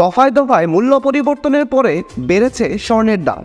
দফায় দফায় মূল্য পরিবর্তনের পরে বেড়েছে স্বর্ণের দাম।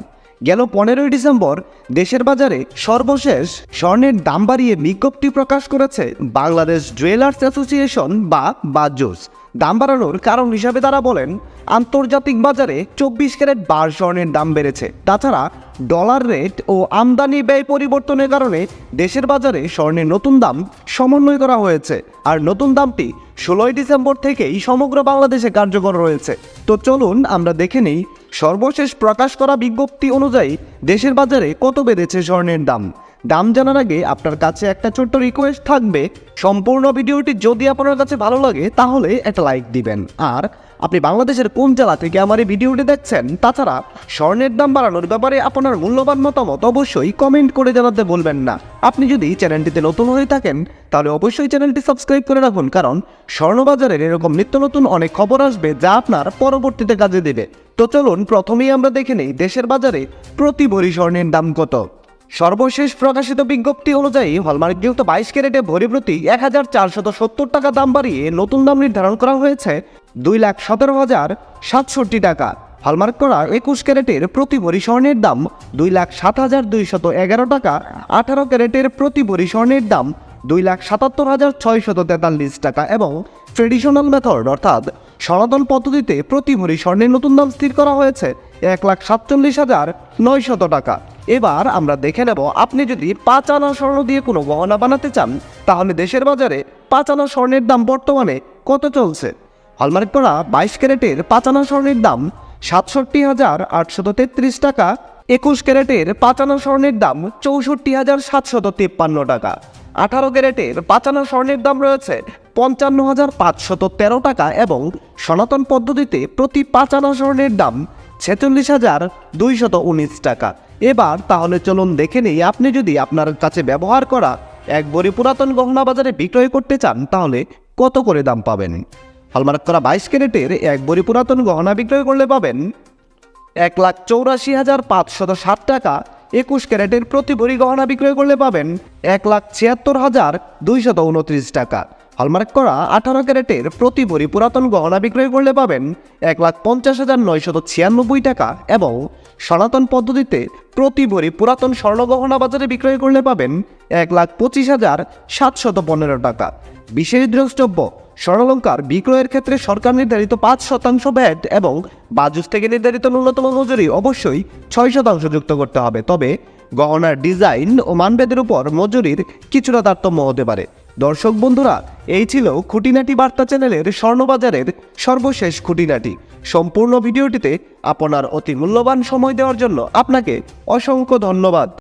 গেল পনেরোই ডিসেম্বর দেশের বাজারে সর্বশেষ স্বর্ণের দাম বাড়িয়ে বিজ্ঞপ্তি প্রকাশ করেছে বাংলাদেশ জুয়েলার্স অ্যাসোসিয়েশন বা বাজুস দাম বাড়ানোর কারণ হিসাবে তারা বলেন, আন্তর্জাতিক বাজারে চব্বিশ ক্যারেট বার স্বর্ণের দাম বেড়েছে। তাছাড়া ডলার রেট ও আমদানি ব্যয় পরিবর্তনের কারণে দেশের বাজারে স্বর্ণের নতুন দাম সমন্বয় করা হয়েছে। আর নতুন দামটি ষোলোই ডিসেম্বর থেকেই সমগ্র বাংলাদেশে কার্যকর রয়েছে। তো চলুন আমরা দেখে নিই সর্বশেষ প্রকাশ করা বিজ্ঞপ্তি অনুযায়ী দেশের বাজারে কত বেড়েছে স্বর্ণের দাম? দাম জানার আগে আপনার কাছে একটা ছোট্ট রিকোয়েস্ট থাকবে। সম্পূর্ণ ভিডিওটি যদি আপনার কাছে ভালো লাগে, তাহলে একটা লাইক দিবেন। আর আপনি বাংলাদেশের কোন জেলা থেকে আমার এই ভিডিওটি দেখছেন? তাছাড়া, স্বর্ণের দাম বাড়ানোর ব্যাপারে আপনার মূল্যবান মতামত অবশ্যই কমেন্ট করে জানাতে বলবেন না। আপনি যদি চ্যানেলটিতে নতুন হয়ে থাকেন, তাহলে অবশ্যই চ্যানেলটি সাবস্ক্রাইব করে রাখুন, কারণ স্বর্ণবাজারের এরকম নিত্য নতুন অনেক খবর আসবে যা আপনার পরবর্তীতে কাজে দেবে। তো চলুন, প্রথমেই আমরা দেখে নিই দেশের বাজারে প্রতি ভরি স্বর্ণের দাম কত। সর্বশেষ প্রকাশিত বিজ্ঞপ্তি অনুযায়ী হলমার্ক হলমার্কযুক্ত বাইশ ক্যারেটে ভরি প্রতি এক হাজার চারশত সত্তর টাকা দাম বাড়িয়ে নতুন দাম নির্ধারণ করা হয়েছে দুই লাখ সতেরো হাজার সাতষট্টি টাকা। হলমার্ক করা একুশ ক্যারেটের প্রতি ভরি স্বর্ণের দাম দুই লাখ সাত হাজার দুইশত এগারো টাকা, আঠারো ক্যারেটের প্রতি ভরি স্বর্ণের দাম দুই লাখ সাতাত্তর হাজার ছয়শত তেতাল্লিশ টাকা এবং ট্রেডিশনাল মেথড অর্থাৎ সনাতন পদ্ধতিতে প্রতি ভরি স্বর্ণের নতুন দাম স্থির করা হয়েছে এক লাখ সাতচল্লিশ হাজার নয়শত টাকা। এবার আমরা দেখে নেব, আপনি যদি পাঁচ আনা স্বর্ণ দিয়ে কোনো গহনা বানাতে চান, তাহলে দেশের বাজারে পাঁচ আনা স্বর্ণের দাম বর্তমানে কত চলছে? হলমার্ক করা বাইশ ক্যারেটের পাঁচ আনা স্বর্ণের দাম সাতষট্টি হাজার আটশত তেত্রিশ টাকা, একুশ ক্যারেটের পাঁচ আনা স্বর্ণের দাম চৌষট্টি হাজার সাতশত তিপ্পান্ন টাকা, আঠারো ক্যারেটের পাঁচানা স্বর্ণের দাম রয়েছে পঞ্চান্ন হাজার পাঁচশত তেরো টাকা এবং সনাতন পদ্ধতিতে প্রতি পাঁচানা স্বর্ণের দাম ছেচল্লিশ হাজার দুইশত উনিশ টাকা। এবার তাহলে চলুন দেখে নিই, আপনি যদি আপনার কাছে ব্যবহার করা এক বড়ি পুরাতন গহনা বাজারে বিক্রয় করতে চান, তাহলে কত করে দাম পাবেন? হলমার্ক করা বাইশ ক্যারেটের এক বড়ি পুরাতন গহনা বিক্রয় করলে পাবেন এক লাখ চৌরাশি হাজার পাঁচশত ষাট টাকা। একুশ ক্যারেটের প্রতি ভরি গহনা বিক্রয় করলে পাবেন এক লাখ ছিয়াত্তর হাজার দুইশত উনত্রিশ টাকা। হলমার্ক করা আঠারো ক্যারেটের প্রতি ভরি পুরাতন গহনা বিক্রয় করলে পাবেন এক লাখ পঞ্চাশ হাজার নয়শত ছিয়ানব্বই টাকা এবং সনাতন পদ্ধতিতে প্রতি ভরি পুরাতন স্বর্ণ গহনা বাজারে বিক্রয় করলে পাবেন এক লাখ পঁচিশ হাজার সাতশত পনেরো টাকা। বিশেষ দ্রষ্টব্য, স্বর্ণালঙ্কার বিক্রয়ের ক্ষেত্রে সরকার নির্ধারিত পাঁচ শতাংশ ভ্যাট এবং বাজুস থেকে নির্ধারিত ন্যূনতম মজুরি অবশ্যই ছয় শতাংশ যুক্ত করতে হবে। তবে গহনার ডিজাইন ও মানভেদের উপর মজুরির কিছুটা তারতম্য হতে পারে। দর্শক বন্ধুরা, এই ছিল খুঁটিনাটি বার্তা চ্যানেলের স্বর্ণবাজারের সর্বশেষ খুঁটিনাটি। সম্পূর্ণ ভিডিওটিতে আপনার অতি মূল্যবান সময় দেওয়ার জন্য আপনাকে অসংখ্য ধন্যবাদ।